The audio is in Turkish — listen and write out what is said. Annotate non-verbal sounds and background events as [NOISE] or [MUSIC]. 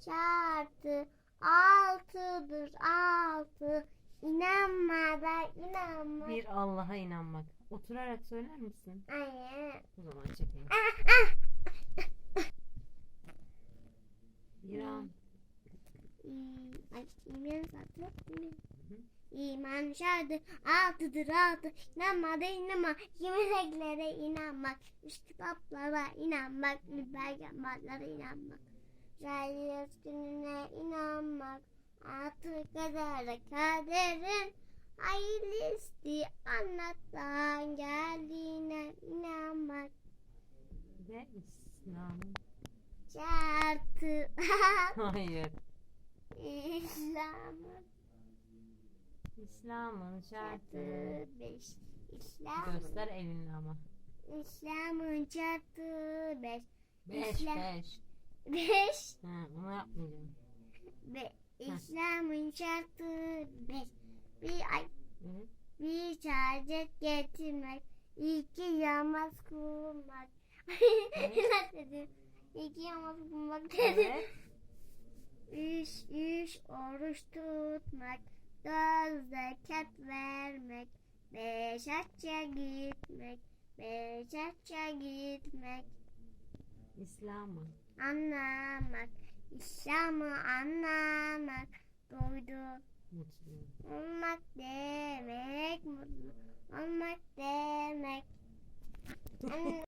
çarpı altıdır altı. İnanmadan inanmak. Bir Allah'a inanmak. Oturarak söyler misin? Aynen. O zaman çekeyim. Bir an. İ- Ay, iman zaten. İman şartı altıdır altı. İnanmadan inanma. Yemeklere inanmak. Üç kitaplara inanmak. Bir peygamberlere inanmak. Zahir gününe inanmak. Altı kadar kaderin hayırlısı anlattan geldiğine inanmak. Ve İslam'ın. Şartı [LAUGHS] Hayır. İslam'ın İslam'ın şartı. beş. İslam, Göster elini ama. İslam'ın şartı beş. Beş İslam. beş. Beş. Ha, onu yapmayacağım. Be, İslam'ın şartı beş. Bir ay Evet. bir şehadet getirmek. iki yamaz. [LAUGHS] Nasıl dedim? İki yamaz kurmak dedim. Evet. Üç, üç oruç tutmak, dört zekat vermek, beş hacca gitmek, beş hacca gitmek, İslam'ın. Anlamak, İslam'ı anlamak, doydu Mutlu. olmak demek, mutlu olmak demek. [LAUGHS]